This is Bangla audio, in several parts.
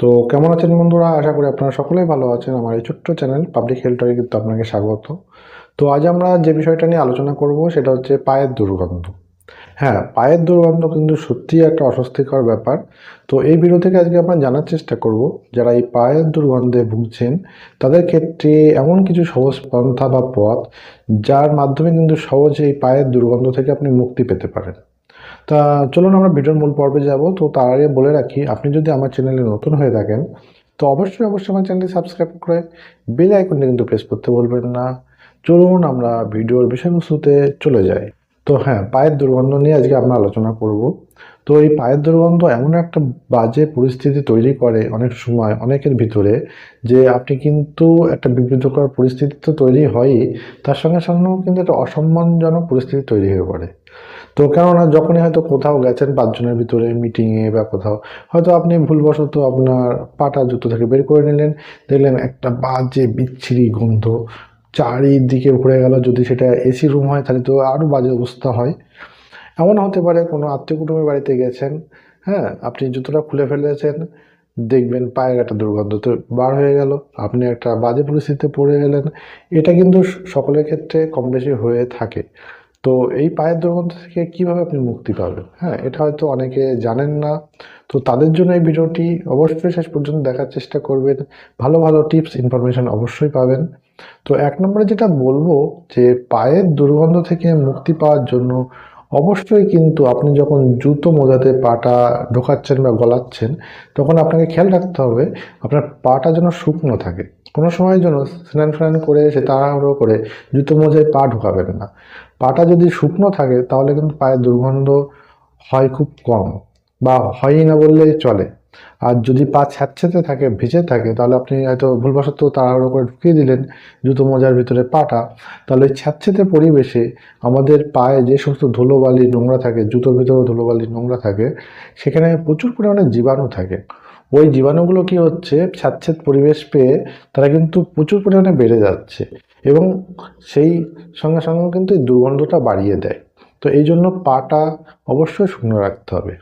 তো কেমন আছেন বন্ধুরা? আশা করি আপনারা সকলেই ভালো আছেন। আমার এই ছোট্ট চ্যানেল পাবলিক হেলথে কিন্তু আপনাকে স্বাগত। তো আজ আমরা যে বিষয়টা নিয়ে আলোচনা করব, সেটা হচ্ছে পায়ের দুর্গন্ধ। হ্যাঁ পায়ের দুর্গন্ধ কিন্তু সত্যিই একটা অস্বস্তিকর ব্যাপার। তো এই ভিডিও থেকে আজকে আমরা জানার চেষ্টা করব, যারা এই পায়ের দুর্গন্ধে ভুগছেন, তাদের ক্ষেত্রে এমন কিছু সহজ পন্থা বা পথ, যার মাধ্যমে কিন্তু সহজে এই পায়ের দুর্গন্ধ থেকে আপনি মুক্তি পেতে পারেন। তা চলুন আমরা ভিডিওর মূল পর্বে যাব। তো তার আগে বলে রাখি, আপনি যদি আমার চ্যানেলে নতুন হয়ে থাকেন, তো অবশ্যই অবশ্যই আমার চ্যানেলটি সাবস্ক্রাইব করে বেল আইকনটি কিন্তু প্রেস করতে বলবেন না। চলুন আমরা ভিডিওর বিষয়বস্তুতে চলে যাই। তো হ্যাঁ পায়ের দুর্গন্ধ নিয়ে আজকে আমরা আলোচনা করব। তো এই পায়ের দুর্গন্ধ এমন একটা বাজে পরিস্থিতি তৈরি করে অনেক সময়, অনেকের ভিতরে, যে আপনি কিন্তু একটা বিব্রতকর পরিস্থিতি তো তৈরি হয়ই, তার সঙ্গে সঙ্গেও কিন্তু একটা অসম্মানজনক পরিস্থিতি তৈরি হয়ে পড়ে। তো কেননা যখনই হয়তো কোথাও গেছেন পাঁচজনের ভিতরে মিটিংয়ে বা কোথাও, হয়তো আপনি ভুলবশত আপনার পাটা জুতো থেকে বের করে নিলেন, দেখলেন একটা বাজে, বিচ্ছিরি গন্ধ চারিদিকে ভরে গেল, যদি সেটা এসি রুম হয় তাহলে তো আরও বাজে অবস্থা হয়। এমন হতে পারে কোনো আত্মীয় কুটুমের বাড়িতে গেছেন হ্যাঁ আপনি জুতোটা খুলে ফেলেছেন, দেখবেন পায়ের একটা দুর্গন্ধ তো বার হয়ে গেল, আপনি একটা বাজে পরিস্থিতিতে পড়ে গেলেন। এটা কিন্তু সকলের ক্ষেত্রে কম বেশি হয়ে থাকে। তো এই পায়ের দুর্গন্ধ থেকে কীভাবে আপনি মুক্তি পাবেন? হ্যাঁ এটা হয়তো অনেকে জানেন না। তো তাদের জন্য এই ভিডিওটি অবশ্যই শেষ পর্যন্ত দেখার চেষ্টা করবেন। ভালো ভালো টিপস, ইনফরমেশন অবশ্যই পাবেন। তো এক নম্বরে যেটা বলব যে পায়ের দুর্গন্ধ থেকে মুক্তি পাওয়ার জন্য অবশ্যই কিন্তু আপনি যখন জুতো মোজাতে পাটা ঢোকাচ্ছেন বা গলাচ্ছেন, তখন আপনাকে খেয়াল রাখতে হবে আপনার পাটা যেন শুকনো থাকে। কোনো সময় যেন স্নান ফ্নান করে সে তাড়াহুড়ো করে জুতো মোজায় পা ঢোকাবেন না। পাটা যদি শুকনো থাকে তাহলে কিন্তু পায়ের দুর্গন্ধ হয় খুব কম বা হয়ই না বললেই চলে। আর যদি পা ছ্যাঁতছ্যাঁতে থাকে, ভিজে থাকে, তাহলে আপনি হয়তো ভুলবশত তাড়াহুড়ো করে ঢুকিয়ে দিলেন জুতো মোজার ভিতরে পাটা। তাহলে ওই ছ্যাঁতছ্যাঁতে পরিবেশে আমাদের পায়ে যে সমস্ত ধুলোবালি নোংরা থাকে, জুতোর ভিতরেও ধুলোবালি নোংরা থাকে, সেখানে প্রচুর পরিমাণে জীবাণু থাকে। ওই জীবাণুগুলো কি হচ্ছে? স্যাঁতস্যাঁত পরিবেশ পেয়ে তারা কিন্তু প্রচুর পরিমাণে বেড়ে যাচ্ছে এবং সেই সঙ্গে সঙ্গে কিন্তু এই দুর্গন্ধটা বাড়িয়ে দেয়। তো এই জন্য পাটা অবশ্যই শুকনো রাখতে হবে।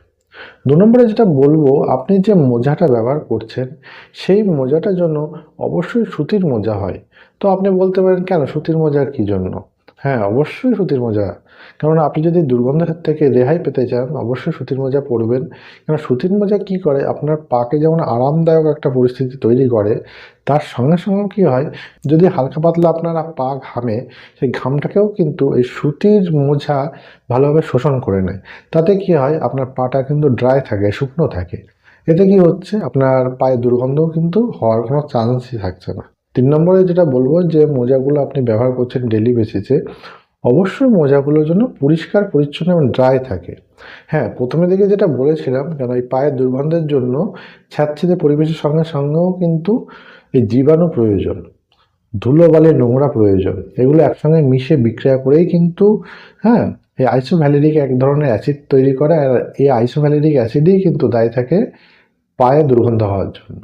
দু নম্বরে যেটা বলব, আপনি যে মোজাটা ব্যবহার করছেন, সেই মোজাটার জন্য অবশ্যই সুতির মোজা হয়। তো আপনি বলতে পারেন, কেন সুতির মোজার কী জন্য? হ্যাঁ অবশ্যই সুতির মোজা। কারণ আপনি যদি দুর্গন্ধের থেকে রেহাই পেতে চান, অবশ্যই সুতির মোজা পরবেন। কারণ সুতির মোজা কী করে? আপনার পাকে যেমন আরামদায়ক একটা পরিস্থিতি তৈরি করে, তার সঙ্গে সঙ্গে কী হয়? যদি হালকা পাতলা আপনার পা ঘামে, সেই ঘামটাকেও কিন্তু এই সুতির মোজা ভালোভাবে শোষণ করে নেয়। তাতে কি হয়? আপনার পাটা কিন্তু ড্রাই থাকে, শুকনো থাকে। এতে কি হচ্ছে? আপনার পায়ে দুর্গন্ধও কিন্তু হওয়ার কোনো চান্সই থাকছে না। তিন নম্বরে যেটা বলব যে মোজাগুলো আপনি ব্যবহার করছেন ডেলি বেসিসে, অবশ্যই মোজাগুলোর জন্য পরিষ্কার, পরিচ্ছন্ন এবং ড্রাই থাকে। হ্যাঁ প্রথমে দিকে যেটা বলেছিলাম, কেন এই পায়ের দুর্গন্ধের জন্য ছ্যাঁতছিতে পরিবেশের সঙ্গে সঙ্গেও কিন্তু এই জীবাণু প্রয়োজন ধুলোবালি নোংরা প্রয়োজন। এগুলো একসঙ্গে মিশে বিক্রিয়া করেই কিন্তু হ্যাঁ এই আইসোভ্যালিডিক এক ধরনের অ্যাসিড তৈরি করে, আর এই আইসোভ্যালিডিক অ্যাসিডই কিন্তু দায়ী থাকে পায়ে দুর্গন্ধ হওয়ার জন্য।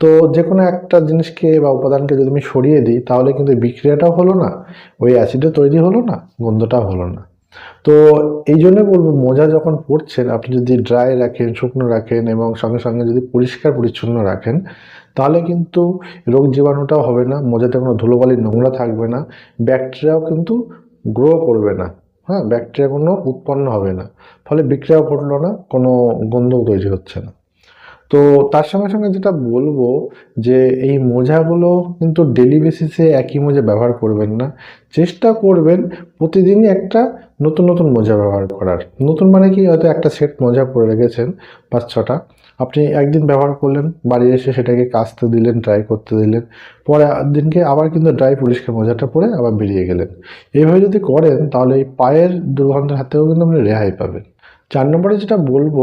তো যে কোনো একটা জিনিসকে বা উপাদানকে যদি আমি সরিয়ে দিই, তাহলে কিন্তু বিক্রিয়াটাও হলো না, ওই অ্যাসিডও তৈরি হলো না, গন্ধটাও হলো না। তো এই জন্য বলব, মোজা যখন পড়ছেন আপনি যদি ড্রাই রাখেন, শুকনো রাখেন এবং সঙ্গে সঙ্গে যদি পরিষ্কার পরিচ্ছন্ন রাখেন, তাহলে কিন্তু রোগ জীবাণুটাও হবে না, মোজাতে কোনো ধুলোবালি নোংরা থাকবে না ব্যাকটেরিয়াও কিন্তু গ্রো করবে না হ্যাঁ ব্যাকটেরিয়া কোনো উৎপন্ন হবে না, ফলে বিক্রিয়াও ঘটলো না, কোনো গন্ধও তৈরি হচ্ছে না। তো তার সঙ্গে সঙ্গে যেটা বলব যে এই মোজাগুলো কিন্তু ডেলি বেসিসে একই মোজা ব্যবহার করবেন না। চেষ্টা করবেন প্রতিদিনই একটা নতুন নতুন মোজা ব্যবহার করার। নতুন মানে কি? হয়তো একটা সেট মোজা পরে রেখেছেন পাঁচ, ছটা। আপনি একদিন ব্যবহার করলেন, বাড়ি এসে সেটাকে কাচতে দিলেন ড্রাই করতে দিলেন। পরে দিনকে আবার কিন্তু ড্রাই পরিষ্কার মোজাটা পরে আবার বেরিয়ে গেলেন। এইভাবে যদি করেন তাহলে এই পায়ের দুর্গন্ধের হাতেও কিন্তু আপনি রেহাই পাবেন। চার নম্বরে যেটা বলব,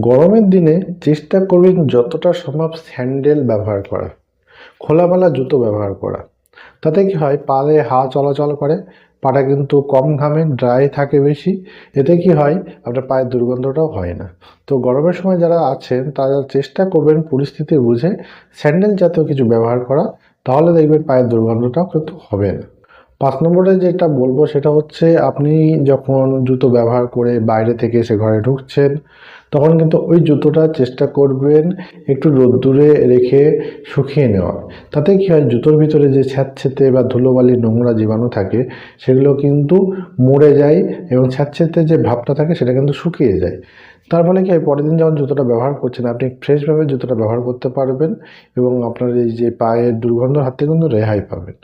গরমের দিনে চেষ্টা করবেন যতটা সম্ভব স্যান্ডেল ব্যবহার করা, খোলামেলা জুতো ব্যবহার করা। তাতে কি হয় পায়ে হা চলাচল করে, পাটা কিন্তু কম ঘামে ড্রাই থাকে বেশি, এতে কি হয়, আপনার পায়ের দুর্গন্ধটাও হয় না। তো গরমের সময় যারা আছেন, তারা চেষ্টা করবেন পরিস্থিতি বুঝে স্যান্ডেল জাতীয় কিছু ব্যবহার করা, তাহলে দেখবেন পায়ের দুর্গন্ধটাও কিন্তু হবে না। পাঁচ নম্বরে যেটা বলব সেটা হচ্ছে আপনি যখন জুতো ব্যবহার করে বাইরে থেকে এসে ঘরে ঢুকছেন, তখন কিন্তু ওই জুতোটা চেষ্টা করবেন একটু রোদ্দুরে রেখে শুকিয়ে নেওয়ার। তাতে কী হয়, জুতোর ভিতরে যে ছ্যাঁতছেতে বা ধুলোবালি নোংরা জীবাণু থাকে, সেগুলো কিন্তু মরে যায় এবং ছ্যাঁতছেতে যে ভাবটা থাকে সেটা কিন্তু শুকিয়ে যায়। তার ফলে কি হয়, পরের দিন যখন জুতোটা ব্যবহার করছেন, আপনি ফ্রেশভাবে জুতোটা ব্যবহার করতে পারবেন এবং আপনার এই যে পায়ের দুর্গন্ধর হাত থেকে কিন্তু রেহাই পাবেন।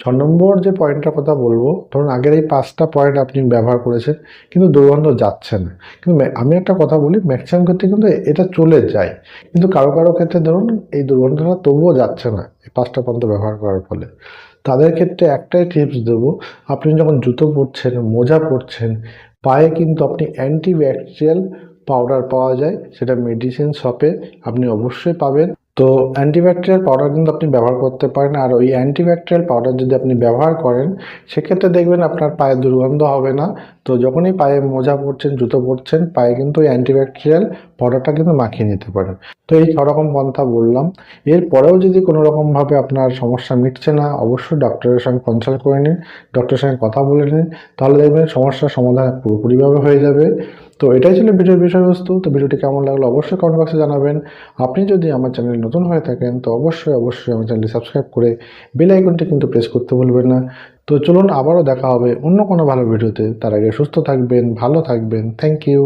ছ নম্বর যে পয়েন্টটার কথা বলব, ধরুন আগের এই পাঁচটা পয়েন্ট আপনি ব্যবহার করেছেন, কিন্তু দুর্গন্ধ যাচ্ছে না। কিন্তু আমি একটা কথা বলি, ম্যাক্সিমাম ক্ষেত্রে কিন্তু এটা চলে যায়। কিন্তু কারও কারও ক্ষেত্রে ধরুন এই দুর্গন্ধটা তবুও যাচ্ছে না, এই পাঁচটা পর্যন্ত ব্যবহার করার ফলে। তাদের ক্ষেত্রে একটাই টিপস দেবো, আপনি যখন জুতো পরছেন, মোজা পরছেন, পায়ে কিন্তু আপনি অ্যান্টিব্যাকটেরিয়াল পাউডার পাওয়া যায়, সেটা মেডিসিন শপে আপনি অবশ্যই পাবেন। তো অ্যান্টিব্যাকটেরিয়াল পাউডার কিন্তু আপনি ব্যবহার করতে পারেন। আর ওই অ্যান্টিব্যাকটেরিয়াল পাউডার যদি আপনি ব্যবহার করেন, সেক্ষেত্রে দেখবেন আপনার পায়ে দুর্গন্ধ হবে না। তো যখনই পায়ে মোজা পরছেন, জুতো পরছেন, পায়ে কিন্তু ওই অ্যান্টিব্যাকটেরিয়াল পাউডারটা কিন্তু মাখিয়ে নিতে পারেন। তো এই রকম পন্থা বললাম। এরপরেও যদি কোনো রকমভাবে আপনার সমস্যা মিটছে না, অবশ্যই ডক্টরের সঙ্গে কনসাল্ট করে নিন। ডক্টরের সঙ্গে কথা বলে নিন। তাহলে দেখবেন সমস্যার সমাধান পুরোপুরিভাবে হয়ে যাবে। তো এটাই ছিল ভিডিওর বিষয়বস্তু। তো ভিডিওটি কেমন লাগল অবশ্যই কমেন্ট বক্সে জানাবেন। আপনি যদি আমার চ্যানেল নতুন হয়ে থাকেন, তো অবশ্যই অবশ্যই আমার চ্যানেলটি সাবস্ক্রাইব করে বেল আইকনটি কিন্তু প্রেস করতে ভুলবেন না। তো চলুন, আবারও দেখা হবে অন্য কোনো ভালো ভিডিওতে তার আগে সুস্থ থাকবেন, ভালো থাকবেন। Thank you